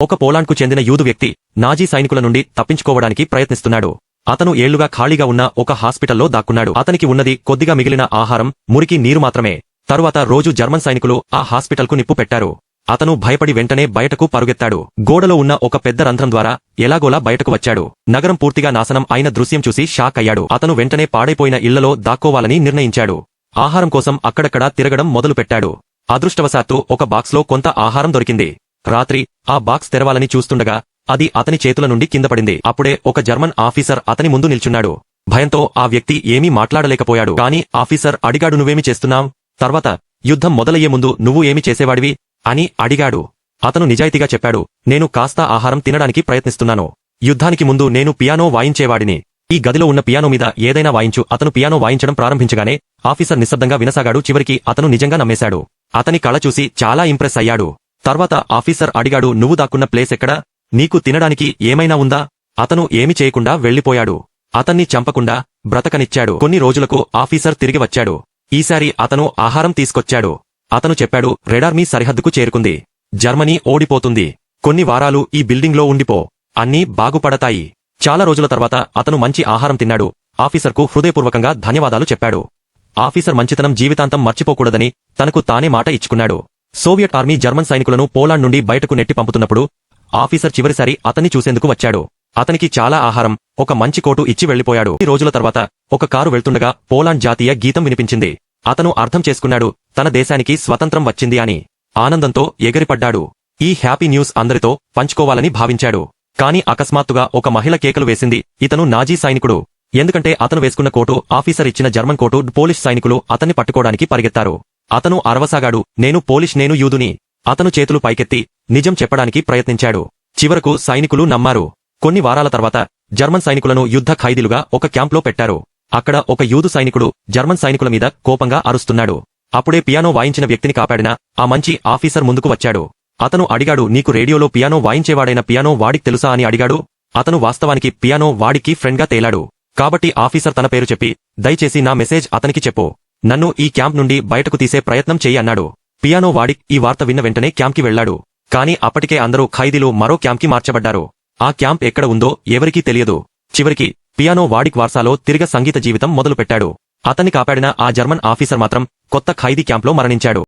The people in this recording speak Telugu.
ఒక పోలాండ్కు చెందిన యూదు వ్యక్తి నాజీ సైనికుల నుండి తప్పించుకోవడానికి ప్రయత్నిస్తున్నాడు. అతను ఏళ్ళుగా ఖాళీగా ఉన్న ఒక హాస్పిటల్లో దాక్కున్నాడు. అతనికి ఉన్నది కొద్దిగా మిగిలిన ఆహారం మురికి నీరు మాత్రమే. తరువాత రోజు జర్మన్ సైనికులు ఆ హాస్పిటల్కు నిప్పు పెట్టారు. అతను భయపడి వెంటనే బయటకు పరుగెత్తాడు. గోడలో ఉన్న ఒక పెద్ద రంధ్రం ద్వారా ఎలాగోలా బయటకు వచ్చాడు. నగరం పూర్తిగా నాశనం అయిన దృశ్యం చూసి షాక్ అయ్యాడు. అతను వెంటనే పాడైపోయిన ఇళ్ళలో దాక్కోవాలని నిర్ణయించాడు. ఆహారం కోసం అక్కడక్కడా తిరగడం మొదలుపెట్టాడు. అదృష్టవశాత్తు ఒక బాక్స్లో కొంత ఆహారం దొరికింది. రాత్రి ఆ బాక్స్ తెరవాలని చూస్తుండగా అది అతని చేతుల నుండి కిందపడింది. అప్పుడే ఒక జర్మన్ ఆఫీసర్ అతని ముందు నిల్చున్నాడు. భయంతో ఆ వ్యక్తి ఏమీ మాట్లాడలేకపోయాడు. కాని ఆఫీసర్ అడిగాడు నువ్వేమి చేస్తున్నావ్? తర్వాత యుద్ధం మొదలయ్యే ముందు నువ్వు ఏమి చేసేవాడివి? అని అడిగాడు. అతను నిజాయితీగా చెప్పాడు నేను కాస్త ఆహారం తినడానికి ప్రయత్నిస్తున్నాను. యుద్ధానికి ముందు నేను పియానో వాయించేవాడిని. ఈ గదిలో ఉన్న పియానో మీద ఏదైనా వాయించు. అతను పియానో వాయించడం ప్రారంభించగానే ఆఫీసర్ నిశ్శబ్దంగా వినసాగాడు. చివరికి అతను నిజంగా నమ్మేశాడు. అతని కళ చూసి చాలా ఇంప్రెస్ అయ్యాడు. తర్వాత ఆఫీసర్ అడిగాడు నువ్వు దాక్కున్న ప్లేస్ ఎక్కడా? నీకు తినడానికి ఏమైనా ఉందా? అతను ఏమి చేయకుండా వెళ్ళిపోయాడు అతన్ని చంపకుండా బ్రతకనిచ్చాడు. కొన్ని రోజులకు ఆఫీసర్ తిరిగి వచ్చాడు. ఈసారి అతను ఆహారం తీసుకొచ్చాడు. అతను చెప్పాడు రెడార్మీ సరిహద్దుకు చేరుకుంది. జర్మనీ ఓడిపోతుంది. కొన్ని వారాలు ఈ బిల్డింగ్లో ఉండిపో. అన్నీ బాగుపడతాయి. చాలా రోజుల తర్వాత అతను మంచి ఆహారం తిన్నాడు. ఆఫీసర్కు హృదయపూర్వకంగా ధన్యవాదాలు చెప్పాడు. ఆఫీసర్ మంచితనం జీవితాంతం మర్చిపోకూడదని తనకు తానే మాట ఇచ్చుకున్నాడు. సోవియట్ ఆర్మీ జర్మన్ సైనికులను పోలాండ్ నుండి బయటకు నెట్టి పంపుతున్నప్పుడు ఆఫీసర్ చివరిసారి అతన్ని చూసేందుకు వచ్చాడు. అతనికి చాలా ఆహారం ఒక మంచి కోటు ఇచ్చి వెళ్ళిపోయాడు ఈ రోజుల తర్వాత ఒక కారు వెళ్తుండగా పోలాండ్ జాతీయ గీతం వినిపించింది. అతను అర్థం చేసుకున్నాడు తన దేశానికి స్వతంత్రం వచ్చింది అని. ఆనందంతో ఎగిరిపడ్డాడు. ఈ హ్యాపీ న్యూస్ అందరితో పంచుకోవాలని భావించాడు. కాని అకస్మాత్తుగా ఒక మహిళ కేకలు వేసింది ఇతను నాజీ సైనికుడు. ఎందుకంటే అతను వేసుకున్న కోటు ఆఫీసర్ ఇచ్చిన జర్మన్ కోటు పోలిష్ సైనికులు అతన్ని పట్టుకోవడానికి పరిగెత్తారు. అతను అరవసాగాడు. నేను పోలిష్ నేను యూదుని. అతను చేతులు పైకెత్తి నిజం చెప్పడానికి ప్రయత్నించాడు. చివరకు సైనికులు నమ్మారు. కొన్ని వారాల తర్వాత జర్మన్ సైనికులను యుద్ధ ఖైదీలుగా ఒక క్యాంప్లో పెట్టారు. అక్కడ ఒక యూదు సైనికుడు జర్మన్ సైనికుల మీద కోపంగా అరుస్తున్నాడు. అప్పుడే పియానో వాయించిన వ్యక్తిని కాపాడిన ఆ మంచి ఆఫీసర్ ముందుకు వచ్చాడు. అతను అడిగాడు నీకు రేడియోలో పియానో వాయించేవాడైన పియానో వాడికి తెలుసా? అని అడిగాడు. అతను వాస్తవానికి పియానో వాడికి ఫ్రెండ్గా తేలాడు. కాబట్టి ఆఫీసర్ తన పేరు చెప్పి దయచేసి నా మెసేజ్ అతనికి చెప్పు. నన్ను ఈ క్యాంప్ నుండి బయటకు తీసే ప్రయత్నం చేయి అన్నాడు. పియానో వాడిక్ ఈ వార్త విన్న వెంటనే క్యాంప్కి వెళ్ళాడు కాని అప్పటికే అందరూ ఖైదీలు మరో క్యాంప్కి మార్చబడ్డారు. ఆ క్యాంప్ ఎక్కడ ఉందో ఎవరికీ తెలియదు. చివరికి పియానో వాడిక్ వార్సాలో తిరిగ సంగీత జీవితం మొదలుపెట్టాడు. అతన్ని కాపాడిన ఆ జర్మన్ ఆఫీసర్ మాత్రం కొత్త ఖైదీ క్యాంప్లో మరణించాడు.